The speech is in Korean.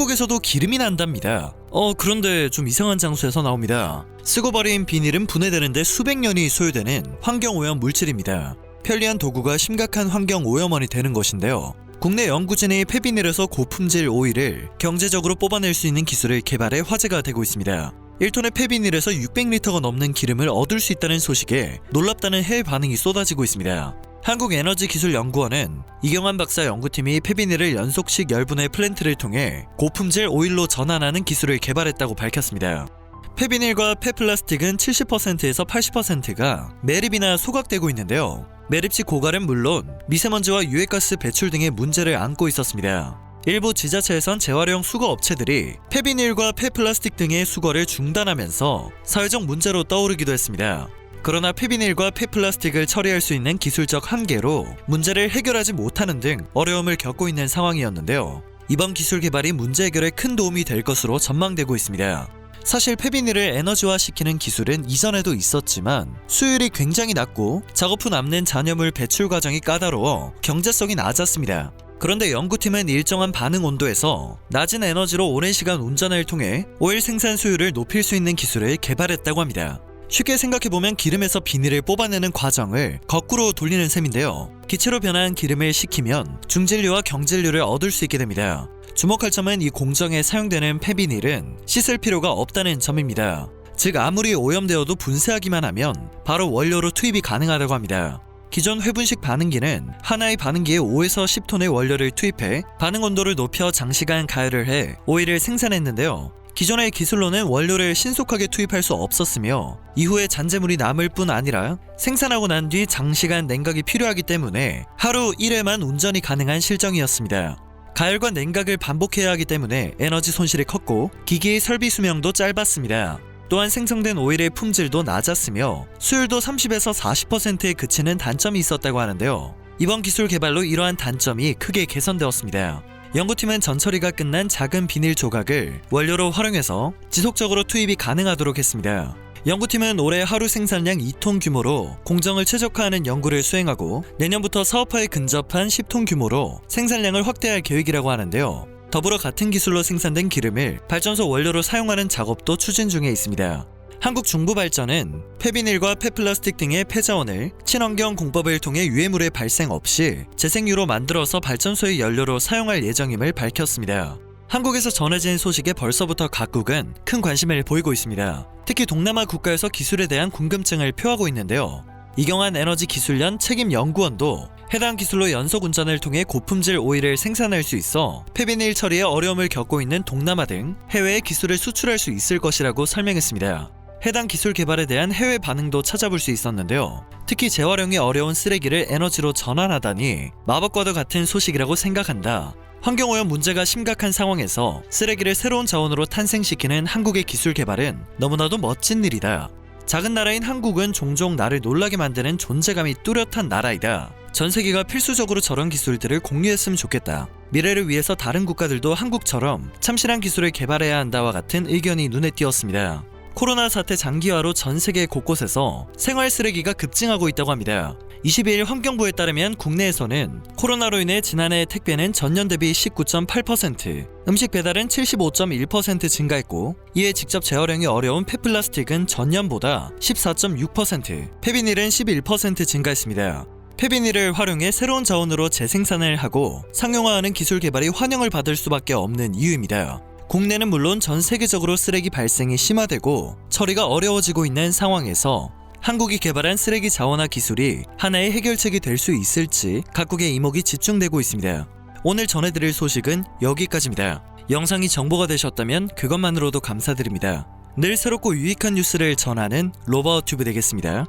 한국에서도 기름이 난답니다. 어, 그런데 좀 이상한 장소에서 나옵니다. 쓰고 버린 비닐은 분해되는데 수백 년이 소요되는 환경오염 물질입니다. 편리한 도구가 심각한 환경 오염원이 되는 것인데요. 국내 연구진이 폐비닐에서 고품질 오일을 경제적으로 뽑아낼 수 있는 기술을 개발해 화제가 되고 있습니다. 1톤의 폐비닐에서 600리터가 넘는 기름을 얻을 수 있다는 소식에 놀랍다는 해외 반응이 쏟아지고 있습니다. 한국에너지기술연구원은 이경환 박사 연구팀이 폐비닐을 연속식 열분해 플랜트를 통해 고품질 오일로 전환하는 기술을 개발했다고 밝혔습니다. 폐비닐과 폐플라스틱은 70%에서 80%가 매립이나 소각되고 있는데요. 매립시 고갈은 물론 미세먼지와 유해가스 배출 등의 문제를 안고 있었습니다. 일부 지자체에선 재활용 수거 업체들이 폐비닐과 폐플라스틱 등의 수거를 중단하면서 사회적 문제로 떠오르기도 했습니다. 그러나 폐비닐과 폐플라스틱을 처리할 수 있는 기술적 한계로 문제를 해결하지 못하는 등 어려움을 겪고 있는 상황이었는데요. 이번 기술 개발이 문제 해결에 큰 도움이 될 것으로 전망되고 있습니다. 사실 폐비닐을 에너지화시키는 기술은 이전에도 있었지만 수율이 굉장히 낮고 작업 후 남는 잔여물 배출 과정이 까다로워 경제성이 낮았습니다. 그런데 연구팀은 일정한 반응 온도에서 낮은 에너지로 오랜 시간 운전을 통해 오일 생산 수율을 높일 수 있는 기술을 개발했다고 합니다. 쉽게 생각해보면 기름에서 비닐을 뽑아내는 과정을 거꾸로 돌리는 셈인데요. 기체로 변한 기름을 식히면 중진류와 경진류를 얻을 수 있게 됩니다. 주목할 점은 이 공정에 사용되는 폐비닐은 씻을 필요가 없다는 점입니다. 즉 아무리 오염되어도 분쇄하기만 하면 바로 원료로 투입이 가능하다고 합니다. 기존 회분식 반응기는 하나의 반응기에 5에서 10톤의 원료를 투입해 반응 온도를 높여 장시간 가열을 해 오일을 생산했는데요. 기존의 기술로는 원료를 신속하게 투입할 수 없었으며 이후에 잔재물이 남을 뿐 아니라 생산하고 난 뒤 장시간 냉각이 필요하기 때문에 하루 1회만 운전이 가능한 실정이었습니다. 가열과 냉각을 반복해야 하기 때문에 에너지 손실이 컸고 기기의 설비 수명도 짧았습니다. 또한 생성된 오일의 품질도 낮았으며 수율도 30에서 40%에 그치는 단점이 있었다고 하는데요. 이번 기술 개발로 이러한 단점이 크게 개선되었습니다. 연구팀은 전처리가 끝난 작은 비닐 조각을 원료로 활용해서 지속적으로 투입이 가능하도록 했습니다. 연구팀은 올해 하루 생산량 2톤 규모로 공정을 최적화하는 연구를 수행하고 내년부터 사업화에 근접한 10톤 규모로 생산량을 확대할 계획이라고 하는데요. 더불어 같은 기술로 생산된 기름을 발전소 원료로 사용하는 작업도 추진 중에 있습니다. 한국 중부발전은 폐비닐과 폐플라스틱 등의 폐자원을 친환경 공법을 통해 유해물의 발생 없이 재생유로 만들어서 발전소의 연료로 사용할 예정임을 밝혔습니다. 한국에서 전해진 소식에 벌써부터 각국은 큰 관심을 보이고 있습니다. 특히 동남아 국가에서 기술에 대한 궁금증을 표하고 있는데요. 이경환 에너지 기술연 책임 연구원도 해당 기술로 연속 운전을 통해 고품질 오일을 생산할 수 있어 폐비닐 처리에 어려움을 겪고 있는 동남아 등 해외에 기술을 수출할 수 있을 것이라고 설명했습니다. 해당 기술 개발에 대한 해외 반응도 찾아볼 수 있었는데요. 특히 재활용이 어려운 쓰레기를 에너지로 전환하다니 마법과도 같은 소식이라고 생각한다. 환경오염 문제가 심각한 상황에서 쓰레기를 새로운 자원으로 탄생시키는 한국의 기술 개발은 너무나도 멋진 일이다. 작은 나라인 한국은 종종 나를 놀라게 만드는 존재감이 뚜렷한 나라이다. 전 세계가 필수적으로 저런 기술들을 공유했으면 좋겠다. 미래를 위해서 다른 국가들도 한국처럼 참신한 기술을 개발해야 한다와 같은 의견이 눈에 띄었습니다. 코로나 사태 장기화로 전 세계 곳곳에서 생활 쓰레기가 급증하고 있다고 합니다. 22일 환경부에 따르면 국내에서는 코로나로 인해 지난해 택배는 전년 대비 19.8%, 음식 배달은 75.1% 증가했고, 이에 직접 재활용이 어려운 폐플라스틱은 전년보다 14.6%, 폐비닐은 11% 증가했습니다. 폐비닐을 활용해 새로운 자원으로 재생산을 하고 상용화하는 기술 개발이 환영을 받을 수밖에 없는 이유입니다. 국내는 물론 전 세계적으로 쓰레기 발생이 심화되고 처리가 어려워지고 있는 상황에서 한국이 개발한 쓰레기 자원화 기술이 하나의 해결책이 될 수 있을지 각국의 이목이 집중되고 있습니다. 오늘 전해드릴 소식은 여기까지입니다. 영상이 정보가 되셨다면 그것만으로도 감사드립니다. 늘 새롭고 유익한 뉴스를 전하는 로버튜브 되겠습니다.